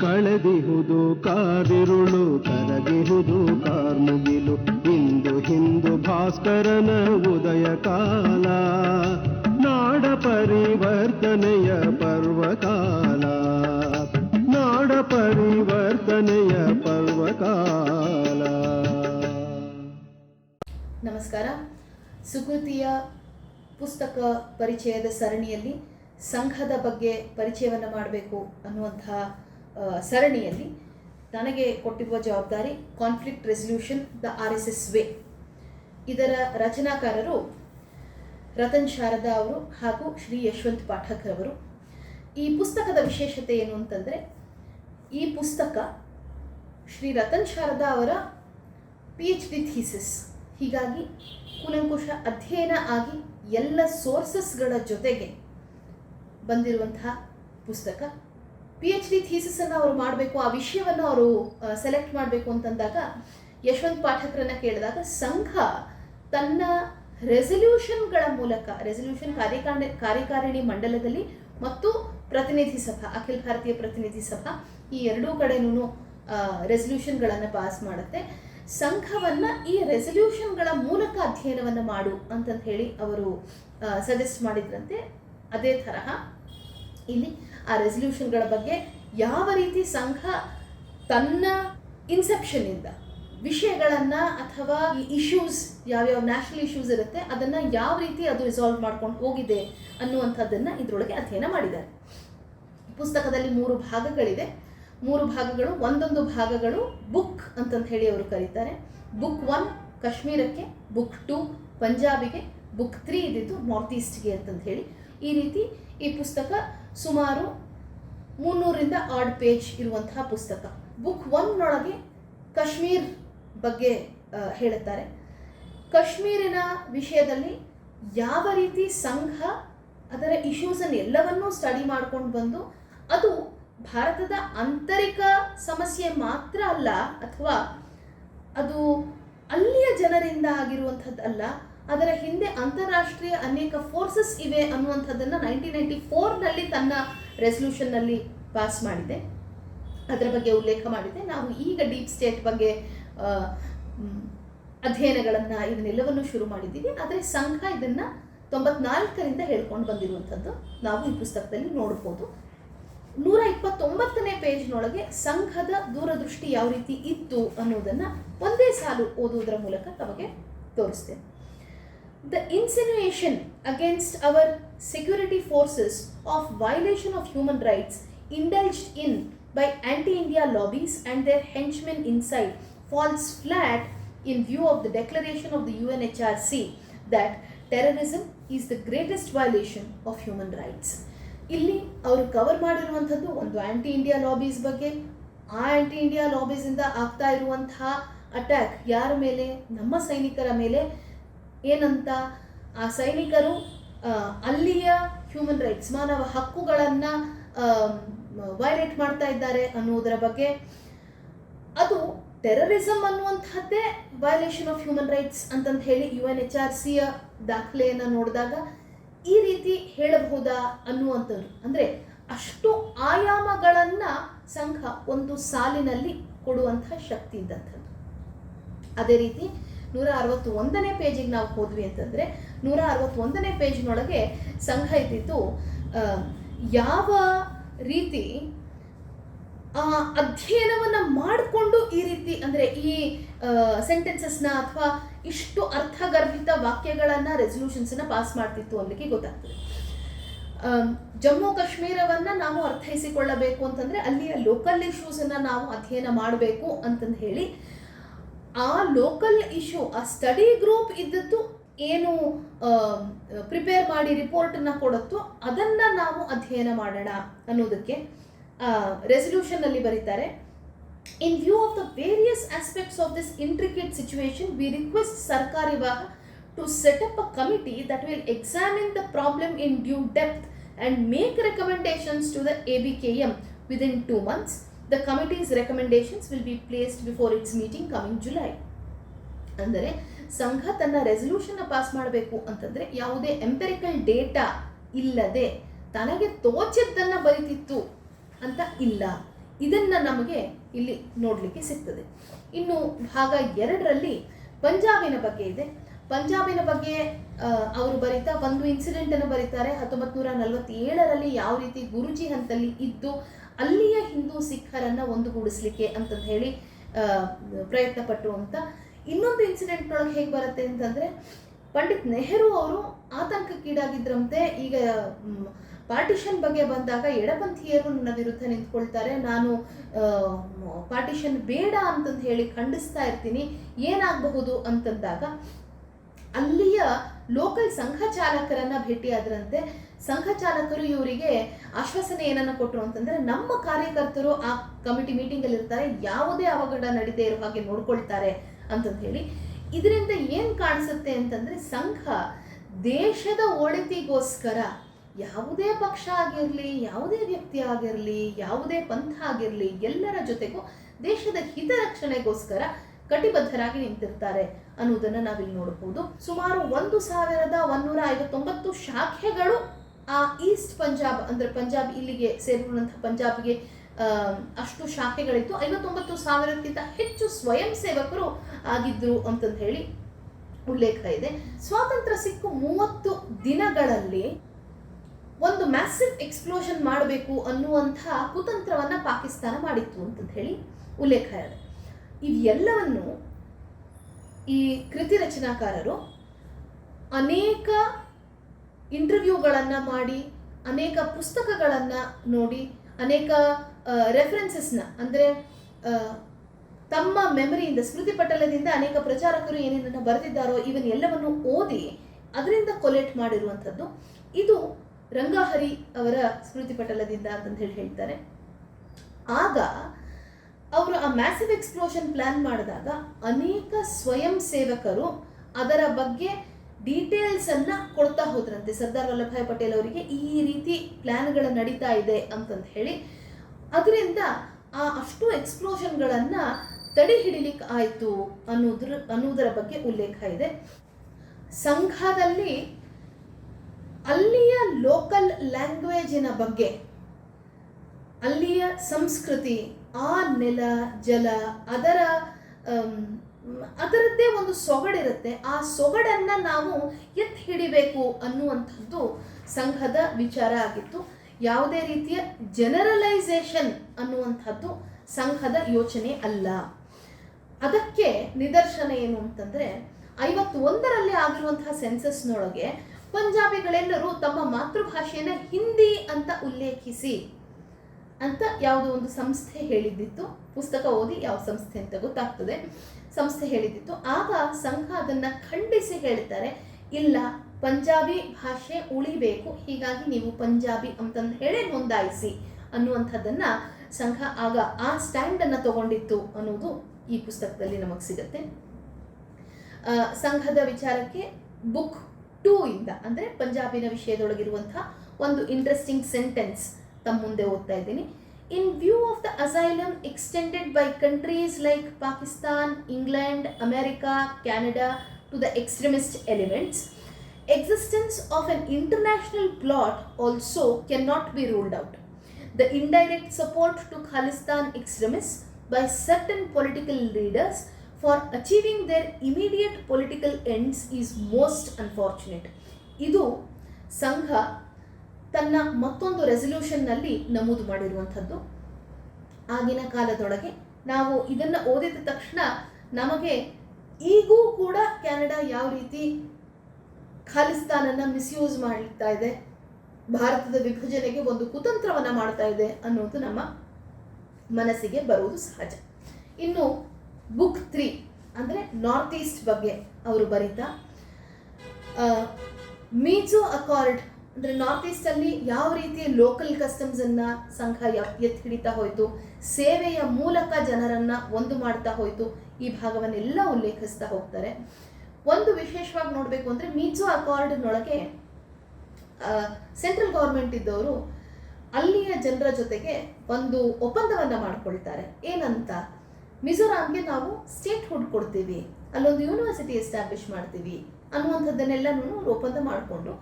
ಕಳೆದಿಹುದು ಕಾದಿರುಳು ಕರಗಿಹುದು ಕಾರ್ಮುಗಿಲು. ಇಂದು ಹಿಂದು ಭಾಸ್ಕರನ ಉದಯ ಕಾಲ ನಾಡ ಪರಿವರ್ತನೆಯ ಪರ್ವಕಾಲ. ನಾಡ ಪರಿವರ್ತನೆಯ ಪರ್ವಕಾಲ. ನಮಸ್ಕಾರ. ಸುಕೃತಿಯ ಪುಸ್ತಕ ಪರಿಚಯದ ಸರಣಿಯಲ್ಲಿ ಸಂಘದ ಬಗ್ಗೆ ಪರಿಚಯವನ್ನು ಮಾಡಬೇಕು ಅನ್ನುವಂಥ ಆ, ಸರಣಿಯಲ್ಲಿ ನನಗೆ ಕೊಟ್ಟಿರುವ ಜವಾಬ್ದಾರಿ conflict resolution the R S S way ಇದರ ರಚನಾಕಾರರು ರತನ್ ಶಾರದಾ ಅವರು ಹಾಗೂ ಶ್ರೀ ಯಶವಂತ್ ಪಾಠಕ್ ಅವರು. ಈ ಪುಸ್ತಕದ ವಿಶೇಷತೆ ಏನು ಅಂತಂದರೆ, ಈ ಪುಸ್ತಕ ಶ್ರೀ ರತನ್ ಶಾರದಾ ಅವರ ಪಿ ಎಚ್ ಡಿ ಥೀಸಿಸ್ ಹೀಗಾಗಿ ಕುಲಂಕುಶ ಅಧ್ಯಯನ ಆಗಿ ಎಲ್ಲ ಸೋರ್ಸಸ್ಗಳ ಜೊತೆಗೆ ಬಂದಿರುವಂತಹ ಪುಸ್ತಕ. ಪಿ ಎಚ್ ಡಿ ಥೀಸಿಸನ್ನು ಅವರು ಮಾಡಬೇಕು, ಆ ವಿಷಯವನ್ನು ಅವರು ಸೆಲೆಕ್ಟ್ ಮಾಡಬೇಕು ಅಂತಂದಾಗ ಯಶವಂತ್ ಪಾಠಕರನ್ನ ಕೇಳಿದಾಗ ಸಂಘ ತನ್ನ ರೆಸಲ್ಯೂಷನ್ಗಳ ಮೂಲಕ ರೆಸಲ್ಯೂಷನ್ ಕಾರ್ಯಕಾರಿ ಕಾರ್ಯಕಾರಿಣಿ ಮಂಡಲದಲ್ಲಿ ಮತ್ತು ಪ್ರತಿನಿಧಿ ಸಭಾ, ಅಖಿಲ ಭಾರತೀಯ ಪ್ರತಿನಿಧಿ ಸಭಾ ಈ ಎರಡೂ ಕಡೆನೂ ರೆಸಲ್ಯೂಷನ್ಗಳನ್ನು ಪಾಸ್ ಮಾಡುತ್ತೆ. ಸಂಘವನ್ನ ಈ ರೆಸಲ್ಯೂಷನ್ಗಳ ಮೂಲಕ ಅಧ್ಯಯನವನ್ನು ಮಾಡು ಅಂತಂತ ಹೇಳಿ ಅವರು ಸಜೆಸ್ಟ್ ಮಾಡಿದ್ರಂತೆ. ಅದೇ ತರಹ ಇಲ್ಲಿ ಆ ರೆಸಲ್ಯೂಷನ್ಗಳ ಬಗ್ಗೆ ಯಾವ ರೀತಿ ಸಂಘ ತನ್ನ ಇನ್ಸೆಪ್ಷನ್ ವಿಷಯಗಳನ್ನು ಅಥವಾ ಇಶ್ಯೂಸ್ ಯಾವ್ಯಾವ ನ್ಯಾಷನಲ್ ಇಶ್ಯೂಸ್ ಇರುತ್ತೆ ಅದನ್ನ ಯಾವ ರೀತಿ ಅದು ರಿಸಾಲ್ವ್ ಮಾಡ್ಕೊಂಡು ಹೋಗಿದೆ ಅನ್ನುವಂಥದ್ದನ್ನು ಇದರೊಳಗೆ ಅಧ್ಯಯನ ಮಾಡಿದ್ದಾರೆ. ಪುಸ್ತಕದಲ್ಲಿ ಮೂರು ಭಾಗಗಳಿದೆ. ಮೂರು ಭಾಗಗಳು ಒಂದೊಂದು ಭಾಗಗಳು ಬುಕ್ ಅಂತಂತ ಹೇಳಿ ಅವರು ಕರೀತಾರೆ. ಬುಕ್ ಒನ್ ಕಾಶ್ಮೀರಕ್ಕೆ ಬುಕ್ ಟು ಪಂಜಾಬಿಗೆ ಬುಕ್ ತ್ರೀ ಇದ್ದಿದ್ದು ನಾರ್ತ್ ಈಸ್ಟ್ಗೆ ಅಂತಂತ ಹೇಳಿ. ಈ ರೀತಿ ಈ ಪುಸ್ತಕ ಸುಮಾರು ಮುನ್ನೂರಿಂದ ಆಡ್ ಪೇಜ್ ಇರುವಂತಹ ಪುಸ್ತಕ. ಬುಕ್ ಒನ್ನೊಳಗೆ ಕಾಶ್ಮೀರ್ ಬಗ್ಗೆ ಹೇಳುತ್ತಾರೆ. ಕಾಶ್ಮೀರಿನ ವಿಷಯದಲ್ಲಿ ಯಾವ ರೀತಿ ಸಂಘ ಅದರ ಇಶ್ಯೂಸನ್ನು ಎಲ್ಲವನ್ನೂ ಸ್ಟಡಿ ಮಾಡ್ಕೊಂಡು ಬಂದು, ಅದು ಭಾರತದ ಆಂತರಿಕ ಸಮಸ್ಯೆ ಮಾತ್ರ ಅಲ್ಲ, ಅಥವಾ ಅದು ಅಲ್ಲಿಯ ಜನರಿಂದ ಆಗಿರುವಂಥದ್ದಲ್ಲ ಅದರ ಹಿಂದೆ ಅಂತಾರಾಷ್ಟ್ರೀಯ ಅನೇಕ ಫೋರ್ಸಸ್ ಇವೆ ಅನ್ನುವಂಥದ್ದನ್ನು ನೈನ್ಟೀನ್ ನೈಂಟಿ ಫೋರ್ನಲ್ಲಿ ತನ್ನ ರೆಸಲ್ಯೂಷನ್ನಲ್ಲಿ ಪಾಸ್ ಮಾಡಿದೆ. ಅದರ ಬಗ್ಗೆ ಉಲ್ಲೇಖ ಮಾಡಿದೆ. ನಾವು ಈಗ ಡೀಪ್ ಸ್ಟೇಟ್ ಬಗ್ಗೆ ಅಧ್ಯಯನಗಳನ್ನು ಇದನ್ನೆಲ್ಲವನ್ನು ಶುರು ಮಾಡಿದ್ದೀವಿ. ಆದರೆ ಸಂಘ ಇದನ್ನು ತೊಂಬತ್ನಾಲ್ಕರಿಂದ ಹೇಳ್ಕೊಂಡು ಬಂದಿರುವಂಥದ್ದು ನಾವು ಈ ಪುಸ್ತಕದಲ್ಲಿ ನೋಡ್ಬೋದು. ನೂರ ಇಪ್ಪತ್ತೊಂಬತ್ತನೇ ಪೇಜ್ನೊಳಗೆ ಸಂಘದ ದೂರದೃಷ್ಟಿ ಯಾವ ರೀತಿ ಇತ್ತು ಅನ್ನೋದನ್ನು ಒಂದೇ ಸಾಲು ಓದುವುದರ ಮೂಲಕ ತಮಗೆ ತೋರಿಸ್ತೇನೆ. The insinuation against our security forces of violation of human rights indulged in by anti-India lobbies and their henchmen inside falls flat in view of the declaration of the UNHRC that terrorism is the greatest violation of human rights. ಇಲ್ಲಿ ಅವರು cover ಮಾಡಿರುವಂಥದ್ದು ಒಂದು anti India ಲಾಬೀಸ್ ಬಗ್ಗೆ ಆ anti India ಲಾಬೀಸಿಂದ ಆಗ್ತಾ ಇರುವಂತಹ attack ಯಾರ ಮೇಲೆ ನಮ್ಮ ಸೈನಿಕರ ಮೇಲೆ ಏನಂತ? ಆ ಸೈನಿಕರು ಅಲ್ಲಿಯ ಹ್ಯೂಮನ್ ರೈಟ್ಸ್ ಮಾನವ ಹಕ್ಕುಗಳನ್ನು ವೈಲೇಟ್ ಮಾಡ್ತಾ ಇದ್ದಾರೆ ಅನ್ನುವುದರ ಬಗ್ಗೆ. ಅದು ಟೆರರಿಸಮ್ ಅನ್ನುವಂಥದ್ದೇ ವೈಲೇಷನ್ ಆಫ್ ಹ್ಯೂಮನ್ ರೈಟ್ಸ್ ಅಂತಂತ ಹೇಳಿ ಯು ಎನ್ ಎಚ್ ಆರ್ ಸಿಯ ದಾಖಲೆಯನ್ನು ನೋಡಿದಾಗ ಈ ರೀತಿ ಹೇಳಬಹುದಾ ಅನ್ನುವಂಥದ್ದು ಅಂದರೆ ಅಷ್ಟು ಆಯಾಮಗಳನ್ನು ಸಂಘ ಒಂದು ಸಾಲಿನಲ್ಲಿ ಕೊಡುವಂತಹ ಶಕ್ತಿ ಇದ್ದಂಥದ್ದು. ಅದೇ ರೀತಿ ನೂರ ಅರವತ್ತು ಒಂದನೇ ಪೇಜಿಗೆ ನಾವು ಹೋದ್ವಿ ಅಂತಂದರೆ ನೂರ ಅರವತ್ತೊಂದನೇ ಪೇಜ್ನೊಳಗೆ ಸಂಘ ಇದ್ದಿದ್ದು ಯಾವ ರೀತಿ ಆ ಅಧ್ಯಯನವನ್ನ ಮಾಡಿಕೊಂಡು ಈ ರೀತಿ ಅಂದರೆ ಈ ಸೆಂಟೆನ್ಸಸ್ನ ಅಥವಾ ಇಷ್ಟು ಅರ್ಥಗರ್ಭಿತ ವಾಕ್ಯಗಳನ್ನು ರೆಸೊಲ್ಯೂಷನ್ಸನ್ನ ಪಾಸ್ ಮಾಡ್ತಿತ್ತು ಅನ್ನಲಿಕ್ಕೆ ಗೊತ್ತಾಗ್ತದೆ. ಜಮ್ಮು ಕಾಶ್ಮೀರವನ್ನು ನಾವು ಅರ್ಥೈಸಿಕೊಳ್ಳಬೇಕು ಅಂತಂದರೆ ಅಲ್ಲಿಯ ಲೋಕಲ್ ಇಶ್ಯೂಸನ್ನು ನಾವು ಅಧ್ಯಯನ ಮಾಡಬೇಕು ಅಂತಂದು ಹೇಳಿ ಆ ಲೋಕಲ್ ಇಶ್ಯೂ ಆ ಸ್ಟಡಿ ಗ್ರೂಪ್ ಇದ್ದದ್ದು ಏನು ಪ್ರಿಪೇರ್ ಮಾಡಿ ರಿಪೋರ್ಟನ್ನು ಕೊಡುತ್ತೋ ಅದನ್ನ ನಾವು ಅಧ್ಯಯನ ಮಾಡೋಣ ಅನ್ನೋದಕ್ಕೆ ರೆಸಲ್ಯೂಷನ್ ಅಲ್ಲಿ ಬರೀತಾರೆ in view of the various aspects of this intricate situation we request ಸರ್ಕಾರ ಇವಾಗ to up a committee that will examine the problem in due depth to the A B K M within two months. The committee's recommendations will be placed before its meeting coming July. ಅಂದರೆ ಸಂಘ ತನ್ನ ರೆಸೊಲ್ಯೂಷನ್ನ pass ಮಾಡಬೇಕು ಅಂತಂದರೆ ಯಾವುದೇ empirical data ಇಲ್ಲದೆ ತನಗೆ ತೋಚಿದ್ದನ್ನು ಬರಿತಿತ್ತು ಅಂತ ಇಲ್ಲ. ಇದನ್ನು ನಮಗೆ ಇಲ್ಲಿ ನೋಡಲಿಕ್ಕೆ ಸಿಗ್ತದೆ. ಇನ್ನು ಭಾಗ ಎರಡರಲ್ಲಿ ಪಂಜಾಬಿನ ಬಗ್ಗೆ ಇದೆ. ಪಂಜಾಬಿನ ಬಗ್ಗೆ ಅವರು ಬರೀತಾ ಒಂದು ಇನ್ಸಿಡೆಂಟನ್ನು ಬರೀತಾರೆ. ಹತ್ತೊಂಬತ್ತು ನೂರ ನಲವತ್ತೇಳರಲ್ಲಿ ಯಾವ ರೀತಿ ಗುರುಜಿ ಹಂತಲ್ಲಿ ಇದ್ದು ಅಲ್ಲಿಯ ಹಿಂದೂ ಸಿಖ್ಖರನ್ನ ಒಂದುಗೂಡಿಸ್ಲಿಕ್ಕೆ ಅಂತಂದು ಹೇಳಿ ಪ್ರಯತ್ನ ಪಟ್ಟು ಅಂತ. ಇನ್ನೊಂದು ಇನ್ಸಿಡೆಂಟ್ನೊಳಗೆ ಹೇಗೆ ಬರುತ್ತೆ ಅಂತಂದ್ರೆ, ಪಂಡಿತ್ ನೆಹರು ಅವರು ಆತಂಕಕ್ಕೀಡಾಗಿದ್ರಂತೆ. ಈಗ ಪಾರ್ಟಿಷನ್ ಬಗ್ಗೆ ಬಂದಾಗ ಎಡಪಂಥೀಯರು ನನ್ನ ವಿರುದ್ಧ ನಿಂತ್ಕೊಳ್ತಾರೆ. ನಾನು ಪಾರ್ಟಿಷನ್ ಬೇಡ ಅಂತಂದು ಹೇಳಿ ಖಂಡಿಸ್ತಾ ಇರ್ತೀನಿ. ಏನಾಗಬಹುದು ಅಂತಂದಾಗ, ಅಲ್ಲಿಯ ಲೋಕಲ್ ಸಂಘ ಚಾಲಕರನ್ನ ಭೇಟಿಯಾದ್ರಂತೆ ಸಂಘ ಚಾಲಕರು ಇವರಿಗೆ ಆಶ್ವಾಸನೆ ಏನನ್ನ ಕೊಟ್ಟರು ಅಂತಂದ್ರೆ ನಮ್ಮ ಕಾರ್ಯಕರ್ತರು ಆ ಕಮಿಟಿ ಮೀಟಿಂಗ್ ಅಲ್ಲಿ ಇರ್ತಾರೆ, ಯಾವುದೇ ಅವಘಡ ನಡೀದೇ ಇರೋ ಹಾಗೆ ನೋಡ್ಕೊಳ್ತಾರೆ ಅಂತಂದು ಹೇಳಿ. ಇದರಿಂದ ಏನ್ ಕಾಣಿಸುತ್ತೆ ಅಂತಂದ್ರೆ ಸಂಘ ದೇಶದ ಒಳಿತಿಗೋಸ್ಕರ ಯಾವುದೇ ಪಕ್ಷ ಆಗಿರಲಿ, ಯಾವುದೇ ವ್ಯಕ್ತಿ ಆಗಿರಲಿ, ಯಾವುದೇ ಪಂಥ ಆಗಿರಲಿ ಎಲ್ಲರ ಜೊತೆಗೂ ದೇಶದ ಹಿತರಕ್ಷಣೆಗೋಸ್ಕರ ಕಟಿಬದ್ಧರಾಗಿ ನಿಂತಿರ್ತಾರೆ ಅನ್ನೋದನ್ನು ನಾವಿಲ್ಲಿ ನೋಡಬಹುದು. ಸುಮಾರು ಒಂದು ಸಾವಿರದ ಒಂದೂರ ಐವತ್ತೊಂಬತ್ತು ಶಾಖೆಗಳು ಆ ಈಸ್ಟ್ ಪಂಜಾಬ್, ಅಂದರೆ ಪಂಜಾಬ್ ಇಲ್ಲಿಗೆ ಸೇರಿರುವಂತಹ ಪಂಜಾಬ್ಗೆ ಅಷ್ಟು ಶಾಖೆಗಳಿತ್ತು. ಐವತ್ತೊಂಬತ್ತು ಸಾವಿರಕ್ಕಿಂತ ಹೆಚ್ಚು ಸ್ವಯಂ ಸೇವಕರು ಆಗಿದ್ರು ಅಂತಂದು ಹೇಳಿ ಉಲ್ಲೇಖ ಇದೆ. ಸ್ವಾತಂತ್ರ್ಯ ಸಿಕ್ಕು ಮೂವತ್ತು ದಿನಗಳಲ್ಲಿ ಒಂದು ಮ್ಯಾಸಿವ್ ಎಕ್ಸ್ಪ್ಲೋಷನ್ ಮಾಡಬೇಕು ಅನ್ನುವಂಥ ಕುತಂತ್ರವನ್ನ ಪಾಕಿಸ್ತಾನ ಮಾಡಿತ್ತು ಅಂತಂದು ಹೇಳಿ ಉಲ್ಲೇಖ ಇದೆ. ಇವೆಲ್ಲವನ್ನು ಈ ಕೃತಿ ರಚನಾಕಾರರು ಅನೇಕ ಇಂಟರ್ವ್ಯೂಗಳನ್ನು ಮಾಡಿ, ಅನೇಕ ಪುಸ್ತಕಗಳನ್ನು ನೋಡಿ, ಅನೇಕ ರೆಫರೆನ್ಸಸ್ನ ಅಂದರೆ ತಮ್ಮ ಮೆಮರಿಯಿಂದ ಸ್ಮೃತಿ ಪಟಲದಿಂದ ಅನೇಕ ಪ್ರಚಾರಕರು ಏನೇನನ್ನು ಬರೆದಿದ್ದಾರೋ ಇವನ್ ಎಲ್ಲವನ್ನು ಓದಿ ಅದರಿಂದ ಕೊಲೆಕ್ಟ್ ಮಾಡಿರುವಂಥದ್ದು. ಇದು ರಂಗಹರಿ ಅವರ ಸ್ಮೃತಿ ಪಟಲದಿಂದ ಅಂತಂದು ಹೇಳಿ ಹೇಳ್ತಾರೆ. ಆಗ ಮ್ಯಾಸಿವ್ ಎಕ್ಸ್ಪ್ಲೋಷನ್ ಪ್ಲಾನ್ ಮಾಡಿದಾಗ ಅನೇಕ ಸ್ವಯಂ ಸೇವಕರು ಅದರ ಬಗ್ಗೆ ಡೀಟೇಲ್ಸ್ ಅನ್ನ ಕೊಡ್ತಾ ಹೋದ್ರಂತೆ. ಸರ್ದಾರ್ ವಲ್ಲಭಾಯ್ ಪಟೇಲ್ ಅವರಿಗೆ ಈ ರೀತಿ ಪ್ಲಾನ್ಗಳು ನಡೀತಾ ಇದೆ ಅಂತಂದು ಹೇಳಿ. ಅದರಿಂದ ಆ ಅಷ್ಟು ಎಕ್ಸ್ಪ್ಲೋಷನ್ಗಳನ್ನ ತಡೆ ಹಿಡಿಲಿಕ್ಕೆ ಆಯಿತು ಅನ್ನೋದ್ರ ಅನ್ನೋದರ ಬಗ್ಗೆ ಉಲ್ಲೇಖ ಇದೆ. ಸಂಘದಲ್ಲಿ ಅಲ್ಲಿಯ ಲೋಕಲ್ ಲ್ಯಾಂಗ್ವೇಜಿನ ಬಗ್ಗೆ, ಅಲ್ಲಿಯ ಸಂಸ್ಕೃತಿ ಆ ನೆಲ, ಜಲ, ಅದರ ಅದರದ್ದೇ ಒಂದು ಸೊಗಡಿರುತ್ತೆ. ಆ ಸೊಗಡನ್ನ ನಾವು ಎತ್ತಿ ಹಿಡಿಬೇಕು ಅನ್ನುವಂಥದ್ದು ಸಂಘದ ವಿಚಾರ ಆಗಿತ್ತು. ಯಾವುದೇ ರೀತಿಯ ಜನರಲೈಸೇಷನ್ ಅನ್ನುವಂಥದ್ದು ಸಂಘದ ಯೋಚನೆ ಅಲ್ಲ. ಅದಕ್ಕೆ ನಿದರ್ಶನ ಏನು ಅಂತಂದ್ರೆ, ಐವತ್ತೊಂದರಲ್ಲಿ ಆಗಿರುವಂತಹ ಸೆನ್ಸಸ್ನೊಳಗೆ ಪಂಜಾಬಿಗಳೆಲ್ಲರೂ ತಮ್ಮ ಮಾತೃಭಾಷೆಯನ್ನ ಹಿಂದಿ ಅಂತ ಉಲ್ಲೇಖಿಸಿ. ಅಂತ ಯಾವುದೋ ಒಂದು ಸಂಸ್ಥೆ ಹೇಳಿದ್ದಿತ್ತು. ಪುಸ್ತಕ ಓದಿ ಯಾವ ಸಂಸ್ಥೆ ಅಂತ ಗೊತ್ತಾಗ್ತದೆ. ಸಂಸ್ಥೆ ಹೇಳಿದ್ದಿತ್ತು. ಆಗ ಸಂಘ ಅದನ್ನ ಖಂಡಿಸಿ ಹೇಳ್ತಾರೆ, ಇಲ್ಲ, ಪಂಜಾಬಿ ಭಾಷೆ ಉಳಿಬೇಕು, ಹೀಗಾಗಿ ನೀವು ಪಂಜಾಬಿ ಅಂತಂದು ಹೇಳಿ ನೋಂದಾಯಿಸಿ ಅನ್ನುವಂಥದ್ದನ್ನ ಸಂಘ ಆಗ ಆ ಸ್ಟ್ಯಾಂಡ್ ಅನ್ನ ತಗೊಂಡಿತ್ತು ಅನ್ನೋದು ಈ ಪುಸ್ತಕದಲ್ಲಿ ನಮಗೆ ಸಿಗುತ್ತೆ. ಸಂಘದ ವಿಚಾರಕ್ಕೆ ಬುಕ್ ಟೂ ಇಂದ, ಅಂದ್ರೆ ಪಂಜಾಬಿನ ವಿಷಯದೊಳಗಿರುವಂಥ ಒಂದು ಇಂಟ್ರೆಸ್ಟಿಂಗ್ ಸೆಂಟೆನ್ಸ್ ತಮ್ಮ ಮುಂದೆ ಓದ್ತಾ ಇದ್ದೀನಿ in view of the asylum extended by countries like Pakistan England America Canada to the extremist elements existence of an international plot also cannot be ruled out. The indirect support to Khalistan extremists by certain political leaders for achieving their immediate political ends is most unfortunate. ಇದು ಸಂಘ ತನ್ನ ಮತ್ತೊಂದು ರೆಸಲ್ಯೂಷನ್ನಲ್ಲಿ ನಮೂದು ಮಾಡಿರುವಂಥದ್ದು. ಆಗಿನ ಕಾಲದೊಳಗೆ ನಾವು ಇದನ್ನು ಓದಿದ ತಕ್ಷಣ ನಮಗೆ ಈಗೂ ಕೂಡ ಕೆನಡಾ ಯಾವ ರೀತಿ ಖಾಲಿಸ್ತಾನನ್ನು ಮಿಸ್ಯೂಸ್ ಮಾಡ್ತಾ ಇದೆ, ಭಾರತದ ವಿಭಜನೆಗೆ ಒಂದು ಕುತಂತ್ರವನ್ನ ಮಾಡ್ತಾ ಇದೆ ಅನ್ನೋದು ನಮ್ಮ ಮನಸ್ಸಿಗೆ ಬರುವುದು ಸಹಜ. ಇನ್ನು ಬುಕ್ ತ್ರೀ ಅಂದ್ರೆ ನಾರ್ತ್ ಈಸ್ಟ್ ಬಗ್ಗೆ ಅವರು ಬರೀತಾ ಮೀಜೋ ಅಕಾರ್ಡ್ ಅಂದ್ರೆ ನಾರ್ತ್ ಈಸ್ಟ್ ಅಲ್ಲಿ ಯಾವ ರೀತಿ ಲೋಕಲ್ ಕಸ್ಟಮ್ಸ್ ಅನ್ನ ಸಂಘ ಎತ್ತಿ ಹಿಡಿತಾ ಹೋಯಿತು, ಸೇವೆಯ ಮೂಲಕ ಜನರನ್ನು ಒಂದು ಮಾಡ್ತಾ ಹೋಯಿತು, ಈ ಭಾಗವನ್ನೆಲ್ಲ ಉಲ್ಲೇಖಿಸ್ತಾ ಹೋಗ್ತಾರೆ. ಒಂದು ವಿಶೇಷವಾಗಿ ನೋಡಬೇಕು ಅಂದ್ರೆ ಮೀಜೋ ಅಕಾರ್ಡ್ನೊಳಗೆ ಸೆಂಟ್ರಲ್ ಗೌರ್ಮೆಂಟ್ ಇದ್ದವರು ಅಲ್ಲಿಯ ಜನರ ಜೊತೆಗೆ ಒಂದು ಒಪ್ಪಂದವನ್ನ ಮಾಡ್ಕೊಳ್ತಾರೆ. ಏನಂತ? ಮಿಜೋರಾಂಗೆ ನಾವು ಸ್ಟೇಟ್ ಹುಡ್ ಕೊಡ್ತೀವಿ, ಅಲ್ಲೊಂದು ಯೂನಿವರ್ಸಿಟಿ ಎಸ್ಟಾಬ್ಲಿಷ್ ಮಾಡ್ತೀವಿ ಅನ್ನುವಂಥದ್ದನ್ನೆಲ್ಲನೂ ಒಪ್ಪಂದ ಮಾಡಿಕೊಂಡು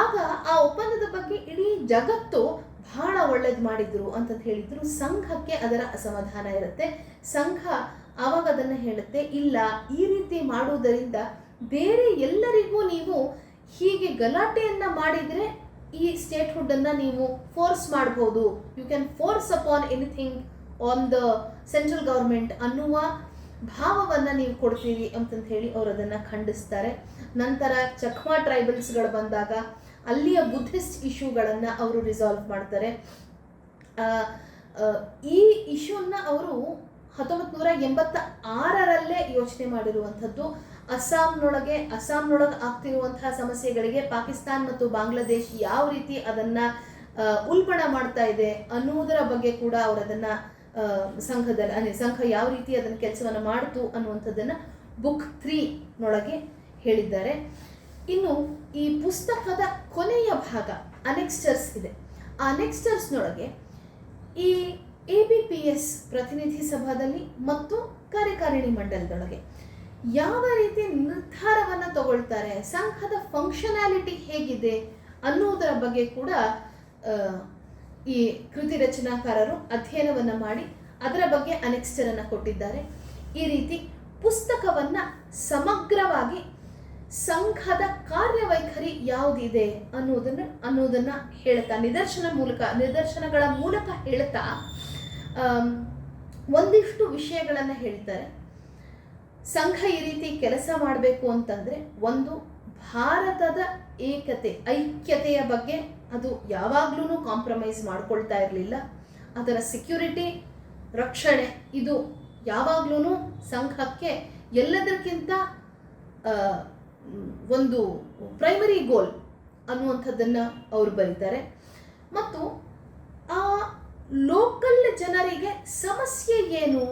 ಆಗ ಆ ಒಪ್ಪಂದದ ಬಗ್ಗೆ ಇಡೀ ಜಗತ್ತು ಬಹಳ ಒಳ್ಳೇದು ಮಾಡಿದ್ರು ಅಂತ ಹೇಳಿದ್ರು. ಸಂಘಕ್ಕೆ ಅದರ ಅಸಮಾಧಾನ ಇರುತ್ತೆ. ಸಂಘ ಅವಾಗ ಅದನ್ನು ಹೇಳುತ್ತೆ, ಇಲ್ಲ, ಈ ರೀತಿ ಮಾಡುವುದರಿಂದ ಬೇರೆ ಎಲ್ಲರಿಗೂ ನೀವು ಹೀಗೆ ಗಲಾಟೆಯನ್ನ ಮಾಡಿದರೆ ಈ ಸ್ಟೇಟ್ಹುಡ್ ಅನ್ನ ನೀವು ಫೋರ್ಸ್ ಮಾಡಬಹುದು you can force upon anything on the central government ಅನ್ನುವ ಭಾವವನ್ನು ನೀವು ಕೊಡ್ತೀರಿ ಅಂತಂತ ಹೇಳಿ ಅವರು ಅದನ್ನು ಖಂಡಿಸ್ತಾರೆ. ನಂತರ ಚಕ್ಮಾ ಟ್ರೈಬಲ್ಸ್ಗಳು ಬಂದಾಗ ಅಲ್ಲಿಯ ಬುದ್ಧಿಸ್ಟ್ ಇಶ್ಯೂಗಳನ್ನು ಅವರು ರಿಸಾಲ್ವ್ ಮಾಡ್ತಾರೆ. ಈ ಇಶ್ಯೂನ ಅವರು ಹತ್ತೊಂಬತ್ತು ನೂರ ಎಂಬತ್ತ ಆರರಲ್ಲೇ ಯೋಚನೆ ಮಾಡಿರುವಂಥದ್ದು. ಅಸ್ಸಾಂನೊಳಗೆ ಅಸ್ಸಾಂನೊಳಗೆ ಆಗ್ತಿರುವಂತಹ ಸಮಸ್ಯೆಗಳಿಗೆ ಪಾಕಿಸ್ತಾನ್ ಮತ್ತು ಬಾಂಗ್ಲಾದೇಶ್ ಯಾವ ರೀತಿ ಅದನ್ನ ಉಲ್ಬಣ ಮಾಡ್ತಾ ಇದೆ ಅನ್ನುವುದರ ಬಗ್ಗೆ ಕೂಡ ಅವರು ಅದನ್ನ ಸಂಘದಲ್ಲಿ ಅಂದರೆ ಸಂಘ ಯಾವ ರೀತಿ ಅದನ್ನ ಕೆಲಸವನ್ನು ಮಾಡಿತು ಅನ್ನುವಂಥದ್ದನ್ನ ಬುಕ್ ತ್ರೀ ನೊಳಗೆ ಹೇಳಿದ್ದಾರೆ. ಇನ್ನು ಈ ಪುಸ್ತಕದ ಕೊನೆಯ ಭಾಗ ಅನೆಕ್ಸ್ಟರ್ಸ್ ಇದೆ. ಆ ಅನೆಕ್ಸ್ಟರ್ಸ್ನೊಳಗೆ ಈ ಎ ಬಿ ಪಿ ಎಸ್ ಪ್ರತಿನಿಧಿ ಸಭಾದಲ್ಲಿ ಮತ್ತು ಕಾರ್ಯಕಾರಿಣಿ ಮಂಡಲದೊಳಗೆ ಯಾವ ರೀತಿ ನಿರ್ಧಾರವನ್ನು ತಗೊಳ್ತಾರೆ, ಸಂಘದ ಫಂಕ್ಷನಾಲಿಟಿ ಹೇಗಿದೆ ಅನ್ನೋದರ ಬಗ್ಗೆ ಕೂಡ ಈ ಕೃತಿ ರಚನಾಕಾರರು ಅಧ್ಯಯನವನ್ನು ಮಾಡಿ ಅದರ ಬಗ್ಗೆ ಅನೆಕ್ಸ್ಟರನ್ನು ಕೊಟ್ಟಿದ್ದಾರೆ. ಈ ರೀತಿ ಪುಸ್ತಕವನ್ನ ಸಮಗ್ರವಾಗಿ ಸಂಘದ ಕಾರ್ಯವೈಖರಿ ಯಾವುದಿದೆ ಅನ್ನೋದನ್ನ ಅನ್ನೋದನ್ನ ಹೇಳ್ತಾ ನಿದರ್ಶನ ಮೂಲಕ, ನಿದರ್ಶನಗಳ ಮೂಲಕ ಹೇಳ್ತಾ ಒಂದಿಷ್ಟು ವಿಷಯಗಳನ್ನು ಹೇಳ್ತಾರೆ. ಸಂಘ ಈ ರೀತಿ ಕೆಲಸ ಮಾಡಬೇಕು ಅಂತಂದ್ರೆ ಒಂದು ಭಾರತದ ಏಕತೆ, ಐಕ್ಯತೆಯ ಬಗ್ಗೆ ಅದು ಯಾವಾಗ್ಲೂ ಕಾಂಪ್ರಮೈಸ್ ಮಾಡ್ಕೊಳ್ತಾ ಇರಲಿಲ್ಲ. ಅದರ ಸೆಕ್ಯೂರಿಟಿ ರಕ್ಷಣೆ, ಇದು ಯಾವಾಗ್ಲೂ ಸಂಘಕ್ಕೆ ಎಲ್ಲದಕ್ಕಿಂತ ಒಂದು ಪ್ರೈಮರಿ ಗೋಲ್ ಅನ್ನುವಂಥದ್ದನ್ನು ಅವರು ಬರೀತಾರೆ. ಮತ್ತು ಆ ಲೋಕಲ್ ಜನರಿಗೆ ಸಮಸ್ಯೆ ಏನು?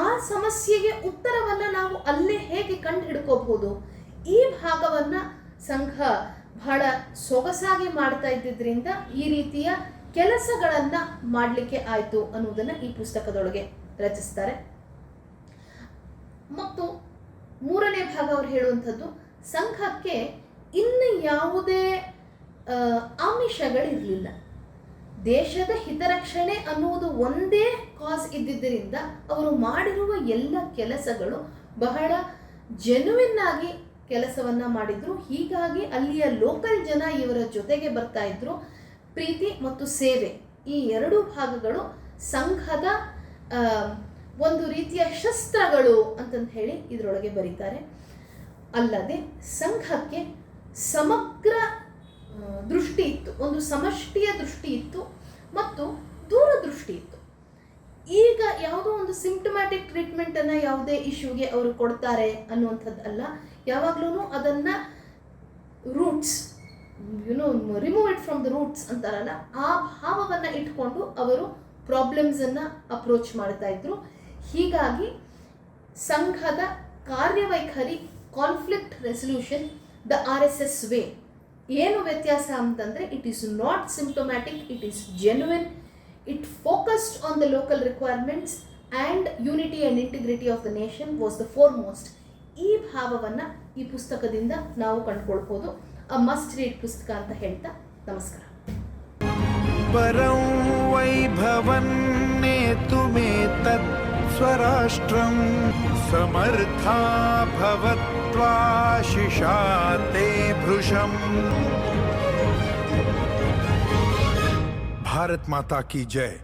ಆ ಸಮಸ್ಯೆಗೆ ಉತ್ತರವನ್ನು ನಾವು ಅಲ್ಲೇ ಹೇಗೆ ಕಂಡು ಹಿಡ್ಕೋಬಹುದು? ಈ ಭಾಗವನ್ನ ಸಂಘ ಬಹಳ ಸೊಗಸಾಗಿ ಮಾಡ್ತಾ ಇದ್ದಿದ್ದರಿಂದ ಈ ರೀತಿಯ ಕೆಲಸಗಳನ್ನು ಮಾಡಲಿಕ್ಕೆ ಆಯಿತು ಅನ್ನೋದನ್ನು ಈ ಪುಸ್ತಕದೊಳಗೆ ರಚಿಸ್ತಾರೆ. ಮತ್ತು ಮೂರನೇ ಭಾಗ ಅವ್ರು ಹೇಳುವಂಥದ್ದು, ಸಂಘಕ್ಕೆ ಇನ್ನು ಯಾವುದೇ ಆಮಿಷಗಳಿರಲಿಲ್ಲ. ದೇಶದ ಹಿತರಕ್ಷಣೆ ಅನ್ನುವುದು ಒಂದೇ ಕಾಸ್ ಇದ್ದಿದ್ದರಿಂದ ಅವರು ಮಾಡಿರುವ ಎಲ್ಲ ಕೆಲಸಗಳು ಬಹಳ ಜೆನ್ಯುವಿನ್ ಆಗಿ ಕೆಲಸವನ್ನ ಮಾಡಿದ್ರು. ಹೀಗಾಗಿ ಅಲ್ಲಿಯ ಲೋಕಲ್ ಜನ ಇವರ ಜೊತೆಗೆ ಬರ್ತಾ ಇದ್ರು. ಪ್ರೀತಿ ಮತ್ತು ಸೇವೆ, ಈ ಎರಡು ಭಾಗಗಳು ಸಂಘದ ಒಂದು ರೀತಿಯ ಶಸ್ತ್ರಗಳು ಅಂತಂದು ಹೇಳಿ ಇದರೊಳಗೆ ಬರೀತಾರೆ. ಅಲ್ಲದೆ ಸಂಘಕ್ಕೆ ಸಮಗ್ರ ದೃಷ್ಟಿ ಇತ್ತು. ಒಂದು ಸಮಷ್ಟಿಯ ದೃಷ್ಟಿ ಇತ್ತು ಮತ್ತು ದೂರದೃಷ್ಟಿ ಇತ್ತು. ಈಗ ಯಾವುದೋ ಒಂದು ಸಿಂಪ್ಟಮ್ಯಾಟಿಕ್ ಟ್ರೀಟ್ಮೆಂಟ್ ಅನ್ನ ಯಾವುದೇ ಇಶ್ಯೂಗೆ ಅವರು ಕೊಡ್ತಾರೆ ಅನ್ನುವಂಥದ್ದು ಅಲ್ಲ. ಯಾವಾಗ್ಲೂ ಅದನ್ನ roots you know remove it from the roots ಅಂತಾರಲ್ಲ, ಆ ಭಾವವನ್ನ ಇಟ್ಕೊಂಡು ಅವರು ಪ್ರಾಬ್ಲಮ್ಸ್ ಅನ್ನ ಅಪ್ರೋಚ್ ಮಾಡ್ತಾ ಇದ್ರು. ಹೀಗಾಗಿ ಸಂಘದ ಕಾರ್ಯವೈಖರಿ conflict resolution the R S S way ಏನು ವ್ಯತ್ಯಾಸ ಅಂತಂದರೆ it is not symptomatic it is genuine it focused on the local requirements and unity and integrity of the nation was the foremost ಈ ಭಾವವನ್ನು ಈ ಪುಸ್ತಕದಿಂದ ನಾವು ಕಂಡುಕೊಳ್ಬೋದು. ಅ ಮಸ್ಟ್ ರೀಡ್ ಪುಸ್ತಕ ಅಂತ ಹೇಳ್ತಾ ನಮಸ್ಕಾರ. ಪರಂ ವೈಭವನ್ನೇ ತುಮೇ ತತ್ स्वराष्ट्रं समर्था भवत्वाशिषा ते भृशम्। भारत माता की जय।